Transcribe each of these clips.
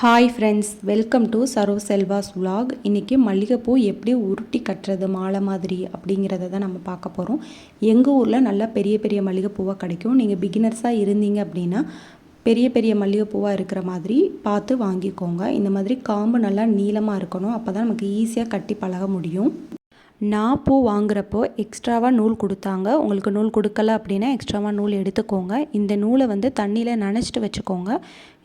Hi friends welcome to Saro Selvas vlog இன்றைக்கி மல்லிகைப்பூ எப்படி உருட்டி கட்டுறது மாலை மாதிரி அப்படிங்கிறத தான் நம்ம பார்க்க போகிறோம் எங்கள் ஊரில் நல்லா பெரிய பெரிய மல்லிகைப்பூவாக கிடைக்கும். நீங்கள் பிகினர்ஸாக இருந்தீங்க அப்படின்னா பெரிய பெரிய மல்லிகைப்பூவாக இருக்கிற மாதிரி பார்த்து வாங்கிக்கோங்க. இந்த மாதிரி காம்பு நல்லா நீளமாக இருக்கணும். அப்போ தான் நமக்கு ஈஸியாக கட்டி பழக முடியும். நான் பூ வாங்குறப்போ எக்ஸ்ட்ராவாக நூல் கொடுத்தாங்க. உங்களுக்கு நூல் கொடுக்கல அப்படின்னா எக்ஸ்ட்ராவாக நூல் எடுத்துக்கோங்க. இந்த நூலை வந்து தண்ணியில் நனைச்சிட்டு வச்சுக்கோங்க.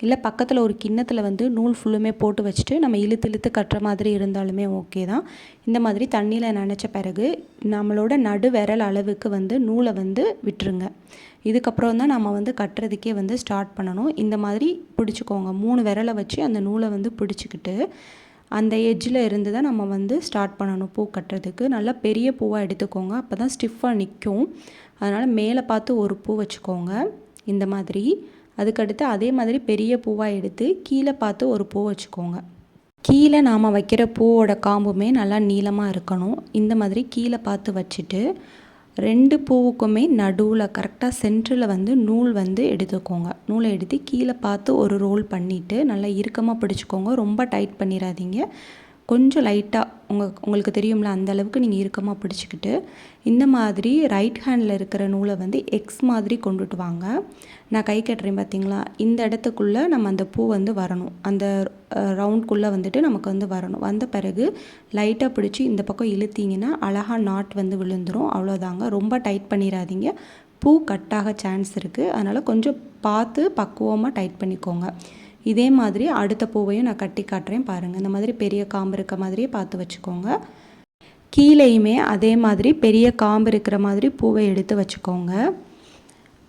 இல்லை பக்கத்தில் ஒரு கிண்ணத்தில் வந்து நூல் ஃபுல்லுமே போட்டு வச்சுட்டு நம்ம இழுத்து இழுத்து கட்டுற மாதிரி இருந்தாலுமே ஓகே தான். இந்த மாதிரி தண்ணியில் நினச்ச பிறகு நம்மளோட நடு விரல் அளவுக்கு வந்து நூலை வந்து விட்டுருங்க. இதுக்கப்புறம் தான் நம்ம வந்து கட்டுறதுக்கே வந்து ஸ்டார்ட் பண்ணணும். இந்த மாதிரி பிடிச்சிக்கோங்க. மூணு விரலை வச்சு அந்த நூலை வந்து பிடிச்சிக்கிட்டு அந்த எஜ்ஜில் இருந்து தான் நம்ம வந்து ஸ்டார்ட் பண்ணணும். பூ கட்டுறதுக்கு. நல்லா பெரிய பூவாக எடுத்துக்கோங்க. அப்போ தான் ஸ்டிஃபாக நிற்கும் அதனால் மேலே பார்த்து ஒரு பூ வச்சுக்கோங்க. இந்த மாதிரி. அதுக்கடுத்து அதே மாதிரி பெரிய பூவாக எடுத்து கீழே பார்த்து ஒரு பூ வச்சுக்கோங்க. கீழே நாம் வைக்கிற பூவோட காம்புமே நல்லா நீளமாக இருக்கணும். இந்த மாதிரி கீழே பார்த்து வச்சுட்டு ரெண்டு பூவுக்குமே நடுவில் கரெக்டாக சென்டரில் வந்து நூல் வந்து எடுத்துக்கோங்க. நூலை எடுத்து கீழே பார்த்து ஒரு ரோல் பண்ணிவிட்டு நல்லா இறுக்கமாக பிடிச்சிக்கோங்க. ரொம்ப டைட் பண்ணிடாதீங்க. கொஞ்சம் லைட்டாக உங்கள் உங்களுக்கு தெரியும்ல அந்த அளவுக்கு நீங்கள் இறுக்கமாக பிடிச்சிக்கிட்டு இந்த மாதிரி ரைட் ஹேண்டில் இருக்கிற நூலை வந்து எக்ஸ் மாதிரி கொண்டுட்டு வாங்க. நான் கை கட்டுறேன் பார்த்தீங்களா இந்த இடத்துக்குள்ளே நம்ம அந்த பூ வந்து வரணும். அந்த ரவுண்ட்குள்ளே வந்துட்டு நமக்கு வந்து வரணும். வந்த பிறகு லைட்டாக பிடிச்சி இந்த பக்கம் இழுத்தீங்கன்னா அழகாக நாட் வந்து விழுந்துடும் அவ்வளோதாங்க ரொம்ப டைட் பண்ணிடாதீங்க. பூ கட்டாக சான்ஸ் இருக்குது அதனால் கொஞ்சம் பார்த்து பக்குவமாக டைட் பண்ணிக்கோங்க. இதே மாதிரி அடுத்த பூவையும் நான் கட்டி காட்டுறேன் பாருங்கள் இந்த மாதிரி பெரிய காம்பு இருக்க மாதிரியே பார்த்து வச்சுக்கோங்க. கீழேயுமே அதே மாதிரி பெரிய காம்பு இருக்கிற மாதிரி பூவை எடுத்து வச்சுக்கோங்க.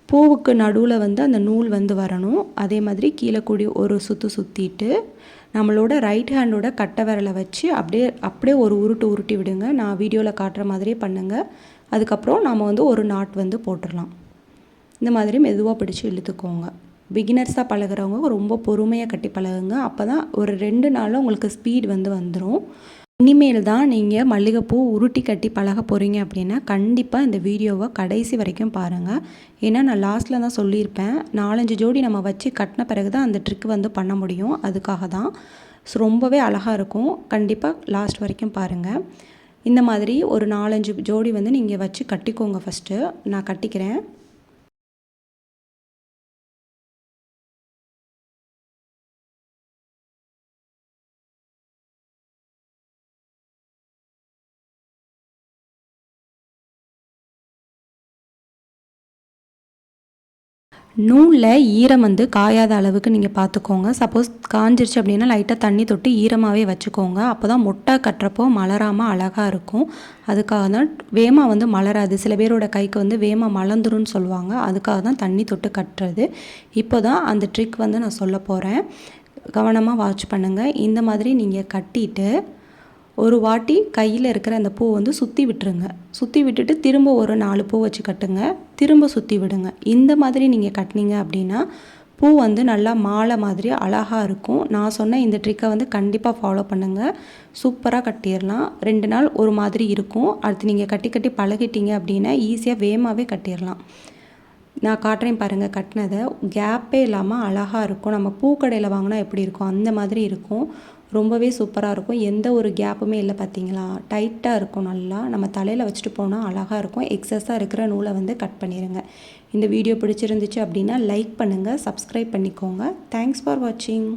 பூவுக்கு நடுவில் வந்து அந்த நூல் வந்து வரணும். அதே மாதிரி கீழே கூடி ஒரு சுற்று சுற்றிட்டு நம்மளோட ரைட் ஹேண்டோட கட்டை விரலை வச்சு அப்படியே அப்படியே ஒரு உருட்டு உருட்டி விடுங்க. நான் வீடியோவில் காட்டுற மாதிரியே பண்ணுங்கள் அதுக்கப்புறம் நாம் வந்து ஒரு நாட் வந்து போட்டுடலாம் இந்த மாதிரி மெதுவாக பிடிச்சி இழுத்துக்கோங்க. பிகினர்ஸாக பழகிறவங்க ரொம்ப பொறுமையாக கட்டி பழகுங்க. அப்போ தான் ஒரு ரெண்டு நாளில் உங்களுக்கு ஸ்பீட் வந்து வந்துடும் இனிமேல் தான் நீங்கள் மல்லிகைப்பூ உருட்டி கட்டி பழக போகிறீங்க அப்படின்னா கண்டிப்பாக இந்த வீடியோவை கடைசி வரைக்கும் பாருங்கள் ஏன்னா நான் லாஸ்ட்டில் தான் சொல்லியிருப்பேன். நாலஞ்சு ஜோடி நம்ம வச்சு கட்டின பிறகு தான் அந்த ட்ரிக் வந்து பண்ண முடியும். அதுக்காக தான். ஸோ ரொம்பவே அழகாக இருக்கும். கண்டிப்பாக லாஸ்ட் வரைக்கும் பாருங்கள் இந்த மாதிரி ஒரு நாலஞ்சு ஜோடி வந்து நீங்கள் வச்சு கட்டிக்கோங்க ஃபஸ்ட்டு நான் கட்டிக்கிறேன். நூலில் ஈரம் வந்து காயாத அளவுக்கு நீங்கள் பார்த்துக்கோங்க சப்போஸ் காஞ்சிருச்சு அப்படின்னா லைட்டாக தண்ணி தொட்டு ஈரமாகவே வச்சுக்கோங்க. அப்போ தான் மொட்டை கட்டுறப்போ மலராமல் அழகாக இருக்கும். அதுக்காக தான் வேமா வந்து மலராது. சில பேரோட கைக்கு வந்து வேமா மலர்ந்துரும்னு சொல்லுவாங்க. அதுக்காக தான் தண்ணி தொட்டு கட்டுறது. இப்போ தான் அந்த ட்ரிக் வந்து நான் சொல்ல போகிறேன் கவனமாக வாட்ச் பண்ணுங்கள் இந்த மாதிரி நீங்கள் கட்டிட்டு ஒரு வாட்டி கையில் இருக்கிற அந்த பூ வந்து சுற்றி விட்டுருங்க. சுற்றி விட்டுட்டு திரும்ப ஒரு நாலு பூ வச்சு கட்டுங்க. திரும்ப சுற்றி விடுங்க. இந்த மாதிரி நீங்கள் கட்டினீங்க அப்படின்னா பூ வந்து நல்லா மாலை மாதிரி அழகாக இருக்கும். நான் சொன்ன இந்த ட்ரிக்கை வந்து கண்டிப்பாக ஃபாலோ பண்ணுங்கள் சூப்பராக கட்டிடலாம். ரெண்டு நாள் ஒரு மாதிரி இருக்கும். அடுத்து நீங்கள் கட்டி கட்டி பழகிட்டீங்க அப்படின்னா ஈஸியாக வேகமாகவே கட்டிடலாம். நான் காட்டுறேன் பாருங்கள் கட்டினதை. கேப்பே இல்லாமல் அழகாக இருக்கும். நம்ம பூக்கடையில் வாங்கினா எப்படி இருக்கும்? அந்த மாதிரி இருக்கும். ரொம்பவே சூப்பராக இருக்கும். எந்த ஒரு கேப்புமே இல்லை பார்த்தீங்களா டைட்டாக இருக்கும் நல்லா. நம்ம தலையில் வச்சுட்டு போனால் அழகாக இருக்கும். எக்ஸஸாக இருக்கிற நூலை வந்து கட் பண்ணிடுங்க இந்த வீடியோ பிடிச்சிருந்துச்சு அப்படின்னா லைக் பண்ணுங்கள் சப்ஸ்கிரைப் பண்ணிக்கோங்க. தேங்க்ஸ் ஃபார் வாட்சிங்